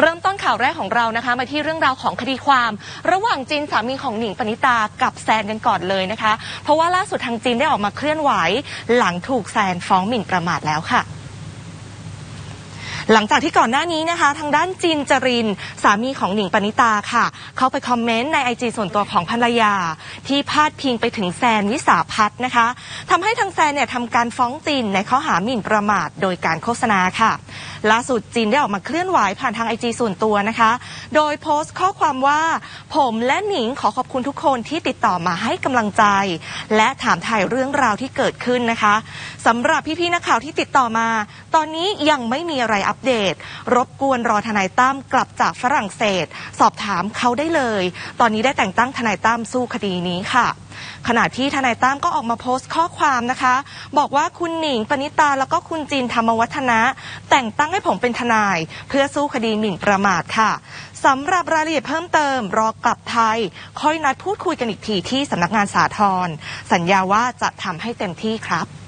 เริ่มต้นข่าวแรกของเรานะคะมาที่เรื่องราวของคดีความ ระหว่างจีนสามีของหนิงปณิตากับแซนกันก่อนเลยนะคะ เพราะว่าล่าสุดทางจีนได้ออกมาเคลื่อนไหว หลังถูกแซนฟ้องหมิ่นประมาทแล้วค่ะหลังจากที่ก่อนหน้านี้นะคะ ทางด้านจินจริน สามีของหนิงปณิตาค่ะ เข้าไปคอมเมนต์ในไอจีส่วนตัวของภรรยา ที่พาดพิงไปถึงแซนวิสาพัฒน์นะคะทำให้ทางแซนเนี่ยทำการฟ้องจินในข้อหาหมิ่นประมาทโดยการโฆษณาค่ะ ล่าสุดจินได้ออกมาเคลื่อนไหวผ่านทางไอจีส่วนตัวนะคะ โดยโพสต์ข้อความว่า ผมและหนิงขอขอบคุณทุกคนที่ติดต่อมาให้กำลังใจ และถามถ่ายเรื่องราวที่เกิดขึ้นนะคะสำหรับพี่ๆนักข่าวที่ติดต่อมา ตอนนี้ยังไม่มีอะไรอัปเดต รบกวนรอทนายตั้มกลับจากฝรั่งเศส สอบถามเขาได้เลย ตอนนี้ได้แต่งตั้งทนายตั้มสู้คดีนี้ค่ะ ขณะที่ทนายตั้มก็ออกมาโพสต์ข้อความนะคะ บอกว่าคุณหนิงปณิตาแล้วก็คุณจินธรรมวัฒนะ แต่งตั้งให้ผมเป็นทนาย เพื่อสู้คดีหมิ่นประมาทค่ะสำหรับรายละเอียดเพิ่มเติม รอกลับไทย ค่อยนัดพูดคุยกันอีกทีที่สำนักงานสาทรสัญญาว่าจะทำให้เต็มที่ครับ